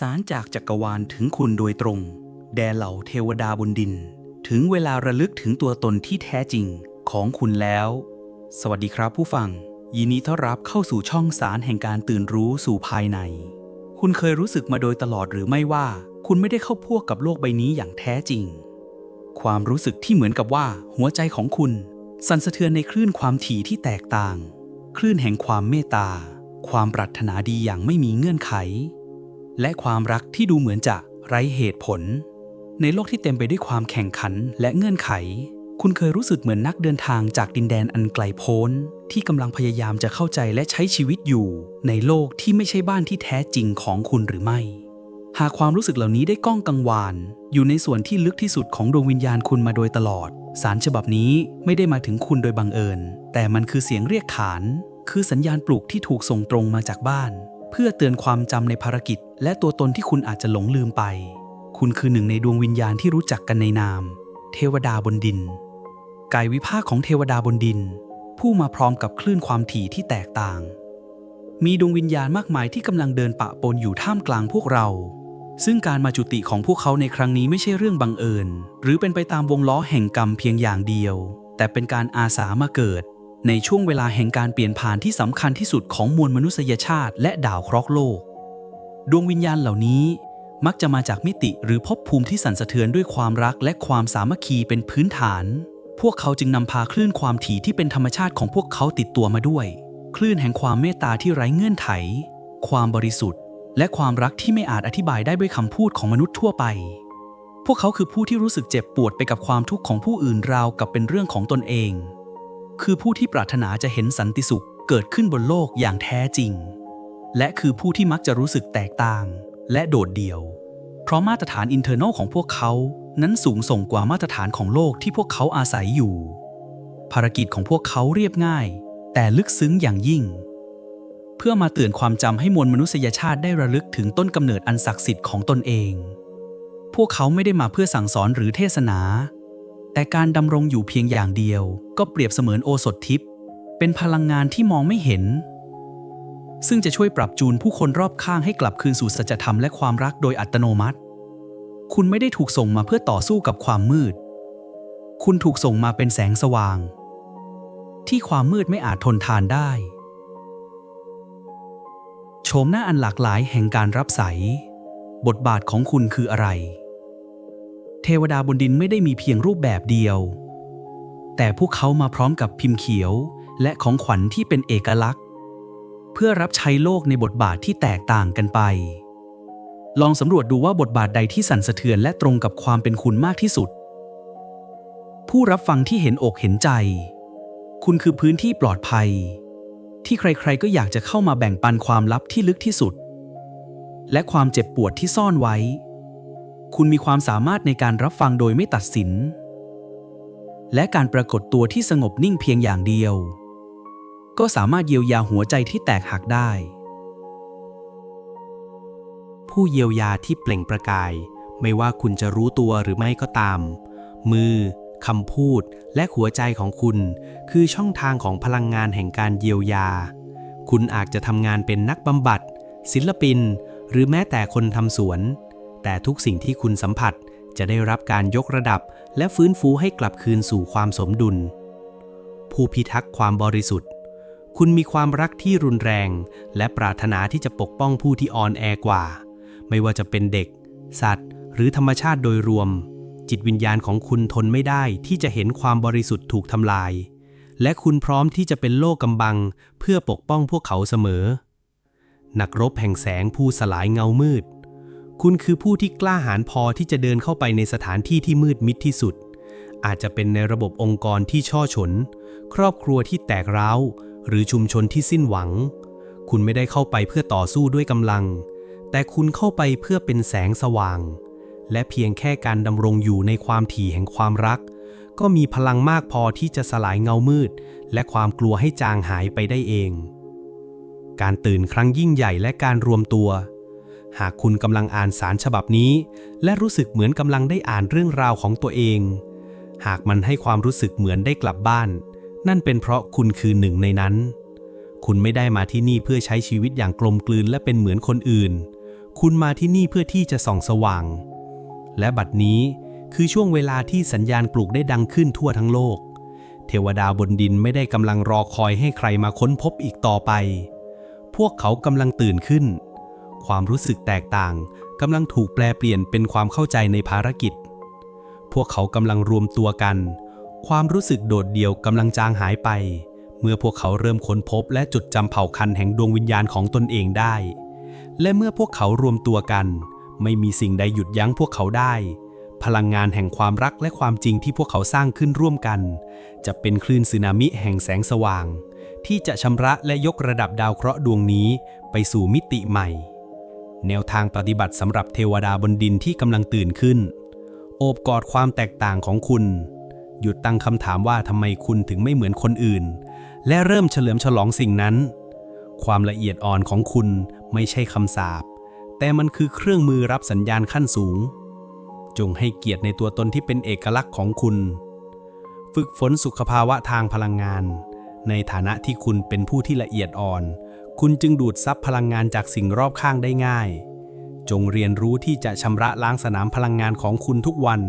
สารจากจักรวาลถึงคุณโดยตรง แด่เหล่าเทวดาบนดิน ถึงเวลาระลึกถึงตัวตนที่แท้จริงของคุณแล้ว สวัสดีครับผู้ฟัง ยินดีต้อนรับเข้าสู่ช่องสารแห่งการตื่นรู้สู่ภายใน คุณเคยรู้สึกมาโดยตลอดหรือไม่ว่า คุณไม่ได้เข้าพวกกับโลกใบนี้อย่างแท้จริง ความรู้สึกที่เหมือนกับว่าหัวใจของคุณ สั่นสะเทือนในคลื่นความถี่ที่แตกต่าง คลื่นแห่งความเมตตา ความปรารถนาดีอย่างไม่มีเงื่อนไข และความรักที่ดูเหมือนจะไร้เหตุผล ในโลกที่เต็มไปด้วยความแข่งขันและเงื่อนไข คุณเคยรู้สึกเหมือนนักเดินทางจากดินแดนอันไกลโพ้น ที่กำลังพยายามจะเข้าใจและใช้ชีวิตอยู่ ในโลกที่ไม่ใช่บ้านที่แท้จริงของคุณหรือไม่ หากความรู้สึกเหล่านี้ได้ก้องกังวาน อยู่ในส่วนที่ลึกที่สุดของดวงวิญญาณคุณมาโดยตลอด สารฉบับนี้ไม่ได้มาถึงคุณโดยบังเอิญ แต่มันคือเสียงเรียกขาน คือสัญญาณปลุกที่ถูกส่งตรงมาจากบ้าน เพื่อเตือนความจำในภารกิจ และตัวตนที่คุณอาจจะหลงลืมไป คุณคือหนึ่งในดวงวิญญาณที่รู้จักกันในนาม เทวดาบนดิน กายวิภาคของเทวดาบนดิน ผู้มาพร้อมกับคลื่นความถี่ที่แตกต่าง มีดวงวิญญาณมากมายที่กำลังเดินปะปนอยู่ท่ามกลางพวกเรา ซึ่งการมาจุติของพวกเขาในครั้งนี้ไม่ใช่เรื่องบังเอิญ หรือเป็นไปตามวงล้อแห่งกรรมเพียงอย่างเดียว แต่เป็นการอาสามาเกิด ในช่วงเวลาแห่งการเปลี่ยนผ่านที่สำคัญที่สุดของมวลมนุษยชาติและดาวเคราะห์โลก ดวงวิญญาณเหล่านี้มักจะมาจากมิติหรือภพภูมิที่สั่นสะเทือนด้วยความรักและความสามัคคีเป็นพื้นฐาน พวกเขาจึงนำพาคลื่นความถี่ที่เป็นธรรมชาติของพวกเขาติดตัวมาด้วย คลื่นแห่งความเมตตาที่ไร้เงื่อนไข ความบริสุทธิ์ และความรักที่ไม่อาจอธิบายได้ด้วยคำพูดของมนุษย์ทั่วไป พวกเขาคือผู้ที่รู้สึกเจ็บปวดไปกับความทุกข์ของผู้อื่นราวกับเป็นเรื่องของตนเอง คือผู้ที่ปรารถนาจะเห็นสันติสุขเกิดขึ้นบนโลกอย่างแท้จริง และคือผู้ที่มักจะรู้สึกแตกต่าง และโดดเดี่ยว เพราะมาตรฐานอินเทอร์เนลของพวกเขานั้นสูงส่งกว่ามาตรฐานของโลกที่พวกเขาอาศัยอยู่ ภารกิจของพวกเขาเรียบง่าย แต่ลึกซึ้งอย่างยิ่ง เพื่อมาเตือนความจำให้มวลมนุษยชาติได้ระลึกถึงต้นกำเนิดอันศักดิ์สิทธิ์ของตนเอง พวกเขาไม่ได้มาเพื่อสั่งสอนหรือเทศนา แต่การดำรงอยู่เพียงอย่างเดียว ก็เปรียบเสมือนโอสถทิพย์เป็นพลังงานที่มองไม่เห็น ซึ่งจะช่วยปรับจูนผู้คนรอบข้างให้กลับคืนสู่สัจธรรมและความรักโดยอัตโนมัติ คุณไม่ได้ถูกส่งมาเพื่อต่อสู้กับความมืด คุณถูกส่งมาเป็นแสงสว่าง ที่ความมืดไม่อาจทนทานได้โฉมหน้าอันหลากหลายแห่งการรับใส บทบาทของคุณคืออะไร เทวดาบนดินไม่ได้มีเพียงรูปแบบเดียว แต่พวกเขามาพร้อมกับพิมพ์เขียวและของขวัญที่เป็นเอกลักษณ์ เพื่อรับใช้โลกในบทบาทที่แตกต่างกันไป ลองสำรวจดูว่าบทบาทใดที่สั่นสะเทือนและตรงกับความเป็นคุณมากที่สุด ผู้รับฟังที่เห็นอกเห็นใจ คุณคือพื้นที่ปลอดภัย ที่ใครๆก็อยากจะเข้ามาแบ่งปันความลับที่ลึกที่สุด และความเจ็บปวดที่ซ่อนไว้ คุณมีความสามารถในการรับฟังโดยไม่ตัดสิน และการปรากฏตัวที่สงบนิ่งเพียงอย่างเดียว ก็สามารถเยียวยาหัวใจที่แตกหักได้ ผู้เยียวยาที่เปล่งประกาย ไม่ว่าคุณจะรู้ตัวหรือไม่ก็ตาม มือคำพูดและหัวใจของคุณ คือช่องทางของพลังงานแห่งการเยียวยา คุณอาจจะทำงานเป็นนักบำบัด ศิลปิน หรือแม้แต่คนทำสวน แต่ทุกสิ่งที่คุณสัมผัสจะได้รับการยกระดับและฟื้นฟูให้กลับคืนสู่ความสมดุล ผู้พิทักษ์ความบริสุทธิ์ คุณมีความรักที่รุนแรง และปรารถนาที่จะปกป้องผู้ที่อ่อนแอกว่า ไม่ว่าจะเป็นเด็ก สัตว์ หรือธรรมชาติโดยรวม จิตวิญญาณของคุณทนไม่ได้ที่จะเห็นความบริสุทธิ์ถูกทำลาย และคุณพร้อมที่จะเป็นโล่กำบัง เพื่อปกป้องพวกเขาเสมอ นักรบแห่งแสงผู้สลายเงามืด คุณคือผู้ที่กล้าหาญพอที่จะเดินเข้าไปในสถานที่ที่มืดมิดที่สุด อาจจะเป็นในระบบองค์กรที่ช่อฉน ครอบครัวที่แตกร้าว หรือชุมชนที่สิ้นหวัง คุณไม่ได้เข้าไปเพื่อต่อสู้ด้วยกำลัง แต่คุณเข้าไปเพื่อเป็นแสงสว่าง และเพียงแค่การดำรงอยู่ในความถี่แห่งความรัก ก็มีพลังมากพอที่จะสลายเงามืด และความกลัวให้จางหายไปได้เอง การตื่นครั้งยิ่งใหญ่และการรวมตัว หากคุณกำลังอ่านสารฉบับนี้ และรู้สึกเหมือนกำลังได้อ่านเรื่องราวของตัวเอง หากมันให้ความรู้สึกเหมือนได้กลับบ้าน นั่นเป็นเพราะคุณคือหนึ่งในนั้น คุณไม่ได้มาที่นี่เพื่อใช้ชีวิตอย่างกลมกลืนและเป็นเหมือนคนอื่น คุณมาที่นี่เพื่อที่จะส่องสว่าง และบัดนี้คือช่วงเวลาที่สัญญาณปลุกได้ดังขึ้นทั่วทั้งโลก เทวดาบนดินไม่ได้กำลังรอคอยให้ใครมาค้นพบอีกต่อไป พวกเขากำลังตื่นขึ้น ความรู้สึกแตกต่างกำลังถูกแปลเปลี่ยนเป็นความเข้าใจในภารกิจ พวกเขากำลังรวมตัวกัน ความรู้สึกโดดเดี่ยวกำลังจางหายไป เมื่อพวกเขาเริ่มค้นพบและจดจำเผ่าพันแห่งดวงวิญญาณของตนเองได้ และเมื่อพวกเขารวมตัวกัน ไม่มีสิ่งใดหยุดยั้งพวกเขาได้ พลังงานแห่งความรักและความจริงที่พวกเขาสร้างขึ้นร่วมกัน จะเป็นคลื่นสึนามิแห่งแสงสว่าง ที่จะชำระและยกระดับดาวเคราะห์ดวงนี้ไปสู่มิติใหม่ แนวทางปฏิบัติสำหรับเทวดาบนดินที่กำลังตื่นขึ้น โอบกอดความแตกต่างของคุณ หยุดตั้งคำถามว่าทำไมคุณถึงไม่เหมือนคนอื่น และเริ่มเฉลิมฉลองสิ่งนั้น ความละเอียดอ่อนของคุณไม่ใช่คำสาปแต่มันคือเครื่องมือรับสัญญาณขั้นสูง จงให้เกียรติในตัวตนที่เป็นเอกลักษณ์ของคุณ ฝึกฝนสุขภาวะทางพลังงาน ในฐานะที่คุณเป็นผู้ที่ละเอียดอ่อน คุณจึงดูดซับพลังงานจากสิ่งรอบข้างได้ง่าย จงเรียนรู้ที่จะชำระล้างสนามพลังงานของคุณทุกวัน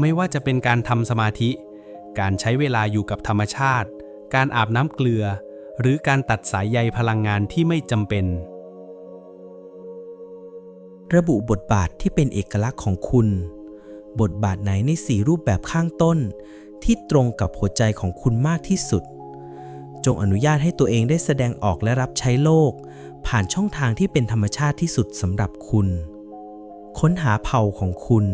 ไม่ว่าจะเป็นการทำสมาธิ การใช้เวลาอยู่กับธรรมชาติ การอาบน้ำเกลือ หรือการตัดสายใยพลังงานที่ไม่จำเป็น ระบุบทบาทที่เป็นเอกลักษณ์ของคุณ บทบาทไหนในสี่รูปแบบข้างต้น ที่ตรงกับหัวใจของคุณมากที่สุด จงอนุญาตให้ตัวเองได้แสดงออกและรับใช้โลก ผ่านช่องทางที่เป็นธรรมชาติที่สุดสำหรับคุณ ค้นหาเผ่าของคุณ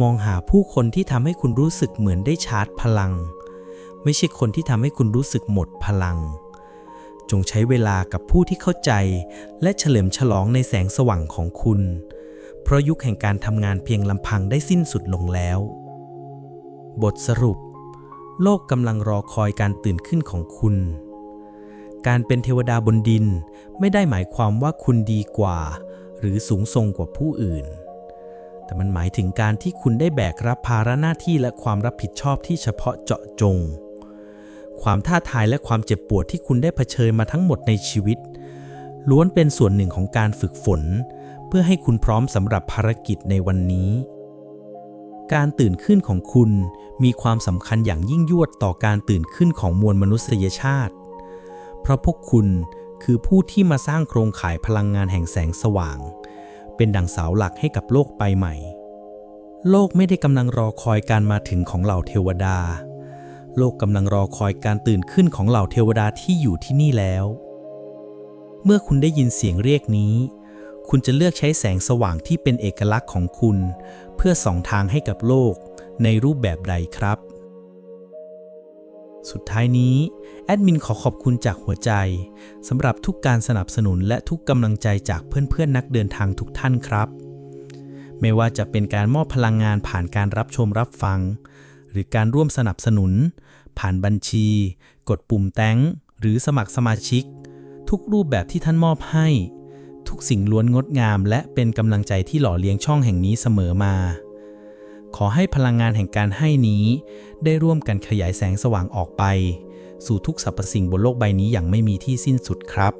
มองหาผู้คนที่ทำให้คุณรู้สึกเหมือนได้ชาร์จพลัง ไม่ใช่คนที่ทำให้คุณรู้สึกหมดพลัง จงใช้เวลากับผู้ที่เข้าใจ และเฉลิมฉลองในแสงสว่างของคุณ เพราะยุคแห่งการทำงานเพียงลำพังได้สิ้นสุดลงแล้ว บทสรุป โลกกำลังรอคอยการตื่นขึ้นของคุณ การเป็นเทวดาบนดิน ไม่ได้หมายความว่าคุณดีกว่า หรือสูงส่งกว่าผู้อื่น แต่มันหมายถึงการที่คุณได้แบกรับภาระหน้าที่และความรับผิดชอบที่เฉพาะเจาะจง ความท้าทายและความเจ็บปวดที่คุณได้เผชิญมาทั้งหมดในชีวิต ล้วนเป็นส่วนหนึ่งของการฝึกฝน เพื่อให้คุณพร้อมสำหรับภารกิจในวันนี้ การตื่นขึ้นของคุณมีความสำคัญอย่างยิ่งยวดต่อการตื่นขึ้นของมวลมนุษยชาติ เพราะพวกคุณคือผู้ที่มาสร้างโครงข่ายพลังงานแห่งแสงสว่าง เป็นดังเสาหลักให้กับโลกใบใหม่ โลกไม่ได้กำลังรอคอยการมาถึงของเหล่าเทวดา โลกกำลังรอคอยการตื่นขึ้นของเหล่าเทวดาที่อยู่ที่นี่แล้ว เมื่อคุณได้ยินเสียงเรียกนี้ คุณจะเลือกใช้แสงสว่างที่เป็นเอกลักษณ์ของคุณ เพื่อส่องทางให้กับโลกในรูปแบบใดครับ สุดท้ายนี้ แอดมินขอขอบคุณจากหัวใจสำหรับทุกการสนับสนุนและทุกกำลังใจจากเพื่อนๆนักเดินทางทุกท่านครับ ไม่ว่าจะเป็นการมอบพลังงานผ่านการรับชมรับฟัง หรือการร่วมสนับสนุน ผ่านบัญชี กดปุ่มแต้งหรือสมัครสมาชิก ทุกรูปแบบที่ท่านมอบให้ ทุกสิ่งล้วนงดงาม และเป็นกำลังใจที่หล่อเลี้ยงช่องแห่งนี้เสมอมา อให้พลังงานแห่งการให้นี้ ได้ร่วมกันขยายแสงสว่างออกไป สู่ทุกสรรพสิ่งบนโลกใบนี้อย่างไม่มีที่สิ้นสุดครับ